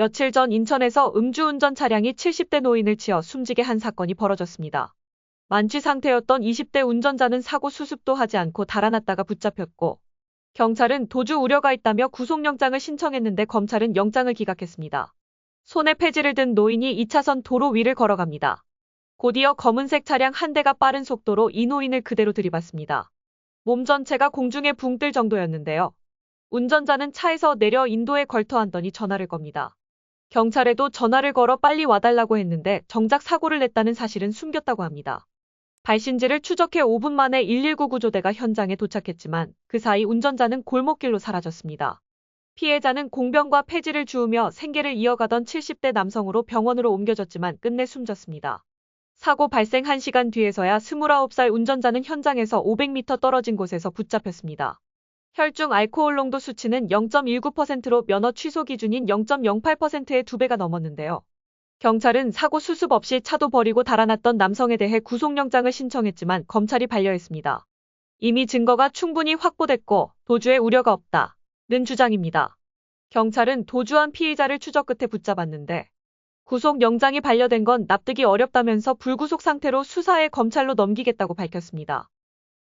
며칠 전 인천에서 음주운전 차량이 70대 노인을 치어 숨지게 한 사건이 벌어졌습니다. 만취 상태였던 20대 운전자는 사고 수습도 하지 않고 달아났다가 붙잡혔고 경찰은 도주 우려가 있다며 구속영장을 신청했는데 검찰은 영장을 기각했습니다. 손에 폐지를 든 노인이 2차선 도로 위를 걸어갑니다. 곧이어 검은색 차량 한 대가 빠른 속도로 이 노인을 그대로 들이받습니다. 몸 전체가 공중에 붕 뜰 정도였는데요. 운전자는 차에서 내려 인도에 걸터 앉더니 전화를 겁니다. 경찰에도 전화를 걸어 빨리 와달라고 했는데 정작 사고를 냈다는 사실은 숨겼다고 합니다. 발신지를 추적해 5분 만에 119 구조대가 현장에 도착했지만 그 사이 운전자는 골목길로 사라졌습니다. 피해자는 공병과 폐지를 주우며 생계를 이어가던 70대 남성으로 병원으로 옮겨졌지만 끝내 숨졌습니다. 사고 발생 1시간 뒤에서야 29살 운전자는 현장에서 500m 떨어진 곳에서 붙잡혔습니다. 혈중 알코올 농도 수치는 0.19%로 면허 취소 기준인 0.08%의 두 배가 넘었는데요. 경찰은 사고 수습 없이 차도 버리고 달아났던 남성에 대해 구속영장을 신청했지만 검찰이 반려했습니다. 이미 증거가 충분히 확보됐고 도주에 우려가 없다 는 주장입니다. 경찰은 도주한 피의자를 추적 끝에 붙잡았는데 구속영장이 반려된 건 납득이 어렵다면서 불구속 상태로 수사에 검찰로 넘기겠다고 밝혔습니다.